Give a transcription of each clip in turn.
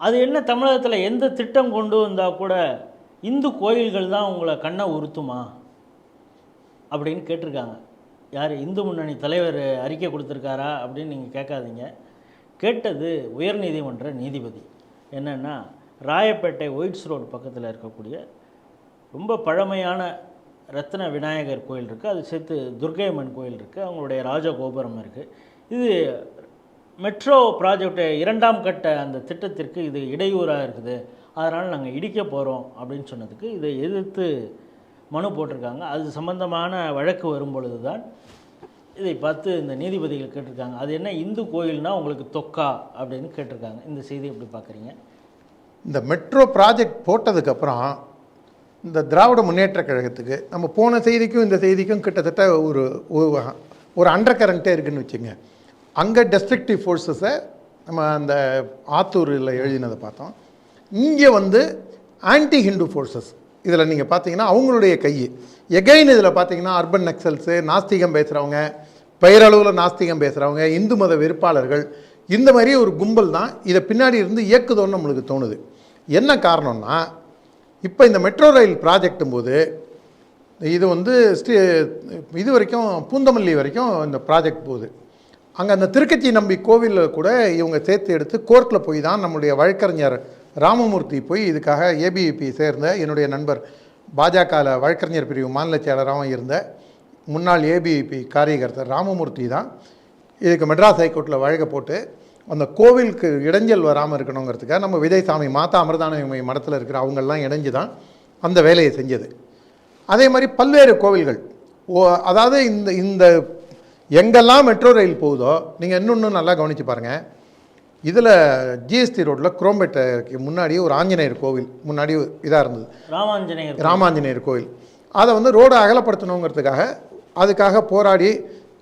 அது என்ன தமிழகத்தில் எந்த திட்டம் கொண்டு வந்தால் கூட இந்து கோயில்கள் தான் உங்களை கண்ணை உறுத்துமா? அப்படின்னு கேட்டிருக்காங்க. யார்? இந்து முன்னணி தலைவர் அறிக்கை கொடுத்துருக்காரா அப்படின்னு நீங்கள் கேட்காதீங்க. கேட்டது உயர்நீதிமன்ற நீதிபதி. என்னென்னா ராயப்பேட்டை ஒயிட்ஸ் ரோடு பக்கத்தில் இருக்கக்கூடிய ரொம்ப பழமையான ரத்ன விநாயகர் கோயில் இருக்குது அது சேர்த்து துர்கையம்மன் கோயில் இருக்குது அவங்களுடைய ராஜகோபுரம் இருக்குது இது மெட்ரோ ப்ராஜெக்ட் இரண்டாம் கட்ட அந்த திட்டத்திற்கு இது இடையூறாக இருக்குது. அதனால் நாங்கள் இடிக்க போகிறோம் அப்படின்னு சொன்னதுக்கு இதை எதிர்த்து மனு போட்டிருக்காங்க. அது சம்பந்தமான வழக்கு வரும்பொழுது தான் இதை பார்த்து இந்த நீதிபதிகள் கேட்டிருக்காங்க. அது என்ன இந்து கோயில்னா உங்களுக்கு தொக்கா அப்படின்னு கேட்டிருக்காங்க. இந்த செய்தி எப்படி பார்க்குறீங்க? இந்த மெட்ரோ ப்ராஜெக்ட் போட்டதுக்கப்புறம் இந்த திராவிட முன்னேற்ற கழகத்துக்கு நம்ம போன செய்திக்கும் இந்த செய்திக்கும் கிட்டத்தட்ட ஒரு ஒரு- அண்டர் கரண்ட்டே இருக்குதுன்னு வச்சுங்க அங்கே டெஸ்ட்ரக்டிவ் ஃபோர்ஸஸை நம்ம அந்த ஆத்தூரில் எழுதினதை பார்த்தோம். இங்கே வந்து ஆன்டி ஹிந்து ஃபோர்ஸஸ் இதில் நீங்கள் பார்த்தீங்கன்னா அவங்களுடைய கை. எகைன் இதில் பார்த்தீங்கன்னா அர்பன் நக்சல்ஸு நாஸ்திகம் பேசுகிறவங்க பெயரளவில் நாஸ்திகம் பேசுகிறவங்க இந்து மத வெறுப்பாளர்கள் இந்த மாதிரி ஒரு கும்பல் தான் இதை பின்னாடி இருந்து இயக்குதோன்னு நம்மளுக்கு தோணுது. என்ன காரணம்னா இப்போ இந்த மெட்ரோ ரயில் ப்ராஜெக்ட்டும் போது இது வந்து ஸ்ரீ இது வரைக்கும் பூந்தமல்லி வரைக்கும் இந்த ப்ராஜெக்ட் போகுது. அங்கே அந்த திருக்கச்சி நம்பி கோவிலில் கூட இவங்க சேர்த்து எடுத்து கோர்ட்டில் போய் தான் நம்முடைய வழக்கறிஞர் ராமமூர்த்தி போய் இதுக்காக ஏபிவிபி சேர்ந்த என்னுடைய நண்பர் பாஜகவில் வழக்கறிஞர் பிரிவு மாநில செயலராகவும் இருந்த முன்னாள் ஏபிவிபி காரியகர்த்தர் ராமமூர்த்தி தான் இதுக்கு மெட்ராஸ் ஹைகோர்ட்டில் வழக்க போட்டு அந்த கோவிலுக்கு இடைஞ்சல் வராமல் இருக்கணுங்கிறதுக்காக நம்ம விஜயசாமி மாதா அமிர்தானவி மடத்தில் இருக்கிற அவங்கெல்லாம் இணைஞ்சு தான் அந்த வேலையை செஞ்சது. அதே மாதிரி பல்வேறு கோவில்கள். ஓ அதாவது இந்த இந்த எங்கெல்லாம் மெட்ரோ ரயில் போகுதோ நீங்கள் இன்னொன்று நல்லா கவனித்து பாருங்கள் இதில் ஜிஎஸ்டி ரோட்டில் குரோம்பேட்டைக்கு முன்னாடி ஒரு ஆஞ்சநேயர் கோவில். முன்னாடி இதாக இருந்தது. ராமாஞ்சநேயர் ராமாஞ்சநேயர் கோயில் அதை வந்து ரோடை அகலப்படுத்தணுங்கிறதுக்காக அதுக்காக போராடி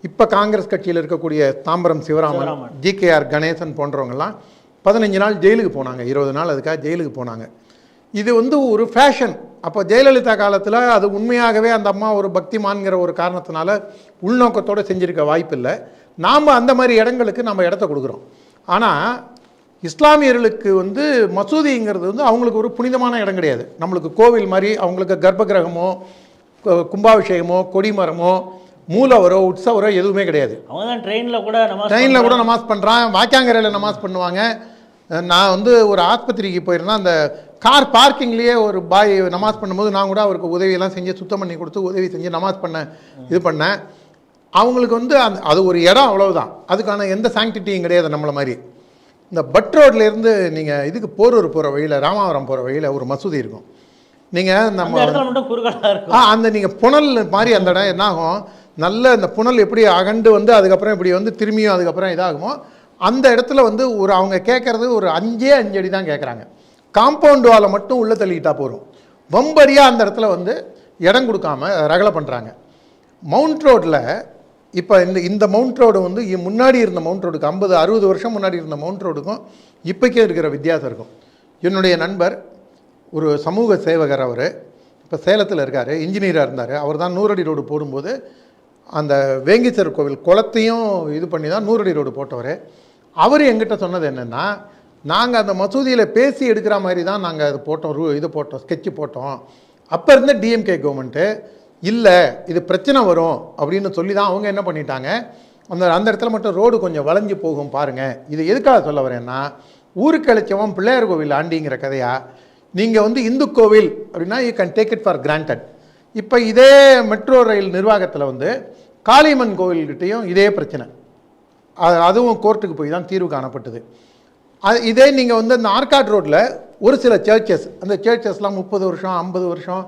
இப்போ காங்கிரஸ் கட்சியில் இருக்கக்கூடிய தாம்பரம் சிவராமன் சிவராமன். ஜிகேஆர் கணேசன் போன்றவங்கெல்லாம் பதினஞ்சு நாள் ஜெயிலுக்கு போனாங்க. இருபது நாள் அதுக்காக ஜெயிலுக்கு போனாங்க. இது வந்து ஒரு ஃபேஷன் அப்போ ஜெயலலிதா காலத்தில் அது உண்மையாகவே அந்த அம்மா ஒரு பக்திமான்கிற ஒரு காரணத்தினால உள்நோக்கத்தோடு செஞ்சிருக்க வாய்ப்பில்லை. நாம் அந்த மாதிரி இடங்களுக்கு நம்ம இடத்த கொடுக்குறோம். ஆனால் இஸ்லாமியர்களுக்கு வந்து மசூதிங்கிறது வந்து அவங்களுக்கு ஒரு புனிதமான இடம் கிடையாது. நம்மளுக்கு கோவில் மாதிரி அவங்களுக்கு கர்ப்ப கிரகமோ கு- கும்பாபிஷேகமோ கொடிமரமோ மூலவரோ உற்சவரோ எதுவுமே கிடையாது. அவங்க தான் ட்ரெயினில் கூட ட்ரெயினில் கூட நமாஸ் பண்ணுறான் வாக்கியாங்கரையில் நமாஸ் பண்ணுவாங்க. நான் வந்து ஒரு ஆஸ்பத்திரிக்கு போயிருந்தேன். அந்த கார் பார்க்கிங்லேயே ஒரு பாய் நமாஸ் பண்ணும்போது நான் கூட அவருக்கு உதவியெல்லாம் செஞ்சு சுத்தம் பண்ணி கொடுத்து உதவி செஞ்சு நமாஸ் பண்ண இது பண்ணேன் அவங்களுக்கு வந்து அந்த அது ஒரு இடம் அவ்வளவுதான். அதுக்கான எந்த சாங்டிட்டியும் கிடையாது நம்மளை மாதிரி. இந்த பட் ரோட்லேருந்து நீங்கள் இதுக்கு போரூர் போகிற வழியில் ராமாவரம் போகிற வழியில் ஒரு மசூதி இருக்கும். நீங்கள் அந்த நம்ம ஆ அந்த நீங்கள் புனல் மாதிரி அந்த இடம் என்ன ஆகும் நல்ல இந்த புனல் எப்படி அகண்டு வந்து அதுக்கப்புறம் இப்படி வந்து திரும்பியும் அதுக்கப்புறம் இதாகுமோ அந்த இடத்துல வந்து ஒரு அவங்க கேட்குறது ஒரு அஞ்சே அஞ்சு அடி தான் கேட்குறாங்க காம்பவுண்ட் வாலை மட்டும் உள்ளே தள்ளிக்கிட்டா போதும். வம்பரியாக அந்த இடத்துல வந்து இடம் கொடுக்காம ரகலை பண்ணுறாங்க மவுண்ட் ரோட்டில் இப்போ இந்த இந்த மவுண்ட் ரோடு வந்து முன்னாடி இருந்த மவுண்ட் ரோடுக்கு ஐம்பது அறுபது வருஷம் முன்னாடி இருந்த மவுண்ட் ரோடுக்கும் இப்போக்கே இருக்கிற வித்தியாசம் இருக்கும். என்னுடைய நண்பர் ஒரு சமூக சேவகர் அவர் இப்போ சேலத்தில் இருக்கார் இன்ஜினியராக இருந்தார். அவர் தான் நூறடி ரோடு போடும்போது அந்த வேங்கீச்சர் கோவில் குளத்தையும் இது பண்ணி தான் நூறடி ரோடு போட்டவர். அவர் எங்கிட்ட சொன்னது என்னென்னா நாங்கள் அந்த மசூதியில் பேசி எடுக்கிற மாதிரி தான் நாங்கள் அது போட்டோம் ரூ இது போட்டோம் ஸ்கெட்சு போட்டோம். அப்போ இருந்த டிஎம்கே கவர்மெண்ட்டு இல்லை இது பிரச்சனை வரும் அப்படின்னு சொல்லி தான் அவங்க என்ன பண்ணிட்டாங்க? அந்த அந்த இடத்துல மட்டும் ரோடு கொஞ்சம் வளைஞ்சு போகும் பாருங்கள் இது எதுக்காக சொல்ல வரேன்னா ஊருக்கு அழைச்சவன் பிள்ளையார் கோவில் ஆண்டிங்கிற கதையா நீங்கள் வந்து இந்து கோவில் அப்படின்னா you can take it for granted இப்போ இதே மெட்ரோ ரயில் நிர்வாகத்தில் வந்து காளியம்மன் கோவில்கிட்டேயும் இதே பிரச்சனை. அது அதுவும் கோர்ட்டுக்கு போய் தான் தீர்வு காணப்பட்டது. இதே நீங்கள் வந்து அந்த ஆர்காட் ரோட்டில் ஒரு சில சர்ச்சஸ் அந்த சர்ச்சஸ்லாம் முப்பது வருஷம் ஐம்பது வருஷம்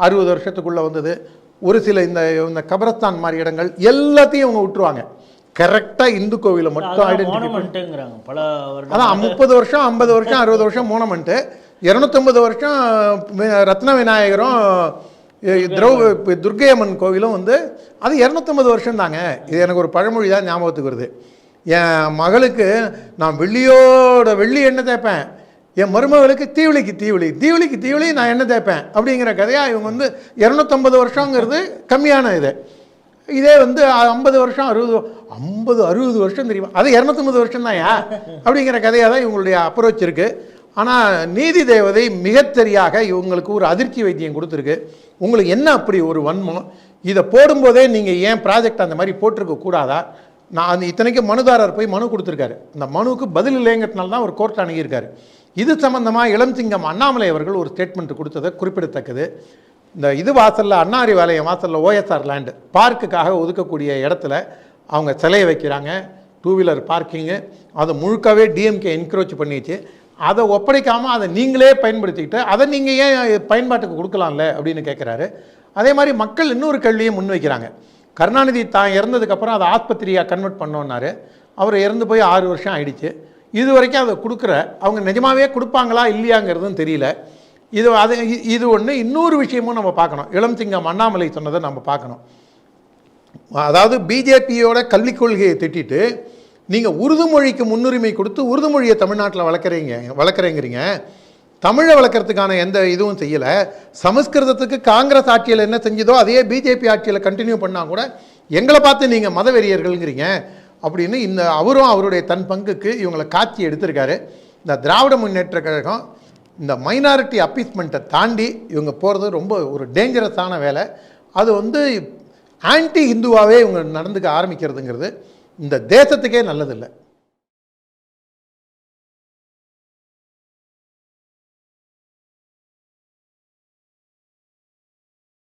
அறுபது வருஷத்துக்குள்ளே வந்தது. ஒரு சில இந்த இந்த கபரஸ்தான் மாதிரி இடங்கள் எல்லாத்தையும் அவங்க விட்டுருவாங்க. கரெக்டாக இந்து கோவிலை மட்டும் ஐடென்டிஃபை மோனமெண்ட்டுங்கிறாங்க பல அதான் முப்பது வருஷம் ஐம்பது வருஷம் அறுபது வருஷம் மோனமெண்ட்டு இரநூத்தம்பது வருஷம் ரத்ன விநாயகரும் திரௌ இப்ப துர்க்கையம்மன் கோவிலும் வந்து அது இரநூத்தம்பது வருஷம் தாங்க இது எனக்கு ஒரு பழமொழி தான் ஞாபகத்துக்கு வருது. என் மகளுக்கு நான் வெள்ளியோட வெள்ளி எண்ணெய் தேய்ப்பேன். என் மருமகளுக்கு தீவளிக்கு தீவளி தீவளிக்கு தீவளி நான் எண்ணெய் தேய்ப்பேன் அப்படிங்கிற கதையாக இவங்க வந்து இரநூத்தம்பது வருஷங்கிறது கம்மியான இது. இதே வந்து ஐம்பது வருஷம் அறுபது ஐம்பது அறுபது வருஷம் தெரியுமா? அது இரநூத்தம்பது வருஷம் தான் அப்படிங்கிற கதையாக தான் இவங்களுடைய அப்ரோச் இருக்குது ஆனால் நீதி தேவதை மிகச்சரியாக இவங்களுக்கு ஒரு அதிர்ச்சி வைத்தியம் கொடுத்துருக்கு. உங்களுக்கு என்ன அப்படி ஒரு வன்மம்? இதை போடும்போதே நீங்கள் ஏன் ப்ராஜெக்ட் அந்த மாதிரி போட்டிருக்க கூடாதா நான் அந்த இத்தனைக்கும் மனுதாரர் போய் மனு கொடுத்துருக்காரு. அந்த மனுவுக்கு பதில் இல்லைங்கிறதுனால தான் ஒரு கோர்ட் அணுகியிருக்காரு. இது சம்மந்தமாக இளம்சிங்கம் அண்ணாமலை அவர்கள் ஒரு ஸ்டேட்மெண்ட் கொடுத்தது குறிப்பிடத்தக்கது. இந்த இது வாசலில் அண்ணாரி வாளையம் வாசலில் ஓஎஸ்ஆர் லேண்டு பார்க்குக்காக ஒதுக்கக்கூடிய இடத்துல அவங்க சிலையை வைக்கிறாங்க. டூ வீலர் பார்க்கிங்கு அதை முழுக்கவே டிஎம்கே என்க்ரோச் பண்ணிச்சு அதை ஒப்படைக்காமல் அதை நீங்களே பயன்படுத்திக்கிட்டு அதை நீங்கள் ஏன் பயன்பாட்டுக்கு கொடுக்கலாம்ல அப்படின்னு கேட்குறாரு அதே மாதிரி மக்கள் இன்னொரு கேள்வியை முன்வைக்கிறாங்க. கருணாநிதி தான் இறந்ததுக்கப்புறம் அதை ஆஸ்பத்திரியாக கன்வெர்ட் பண்ணோன்னாரு. அவர் இறந்து போய் ஆறு வருஷம் ஆயிடுச்சு. இது வரைக்கும் அதை கொடுக்குற அவங்க நிஜமாவே கொடுப்பாங்களா இல்லையாங்கிறதும் தெரியல. இது அது இது ஒன்று இன்னொரு விஷயமும் நம்ம பார்க்கணும். இளம் சிங்கம் அண்ணாமலை சொன்னதை நம்ம பார்க்கணும். அதாவது பிஜேபியோட கல்விக் கொள்கையை திட்டிட்டு நீங்கள் உருது மொழிக்கு முன்னுரிமை கொடுத்து உருது மொழியை தமிழ்நாட்டில் வளர்க்குறீங்க வளர்க்குறேங்கிறீங்க. தமிழை வளர்க்குறதுக்கான எந்த இதுவும் செய்யலை. சமஸ்கிருதத்துக்கு காங்கிரஸ் ஆட்சியில் என்ன செஞ்சதோ அதையே பிஜேபி ஆட்சியில் கண்டினியூ பண்ணால் கூட எங்களை பார்த்து நீங்கள் மதவெறியர்கள்ங்கிறீங்க அப்படின்னு இந்த அவரும் அவருடைய தன் பங்குக்கு இவங்களை காட்சி எடுத்திருக்காரு. இந்த திராவிட முன்னேற்ற கழகம் இந்த மைனாரிட்டி அப்பீஸ்மெண்ட்டை தாண்டி இவங்க போகிறது ரொம்ப ஒரு டேஞ்சரஸான வேலை. அது வந்து ஆன்டி ஹிந்துவாகவே இவங்க நடந்துக்க ஆரம்பிக்கிறதுங்கிறது. இந்த தேசத்துக்கே நல்லதில்லை.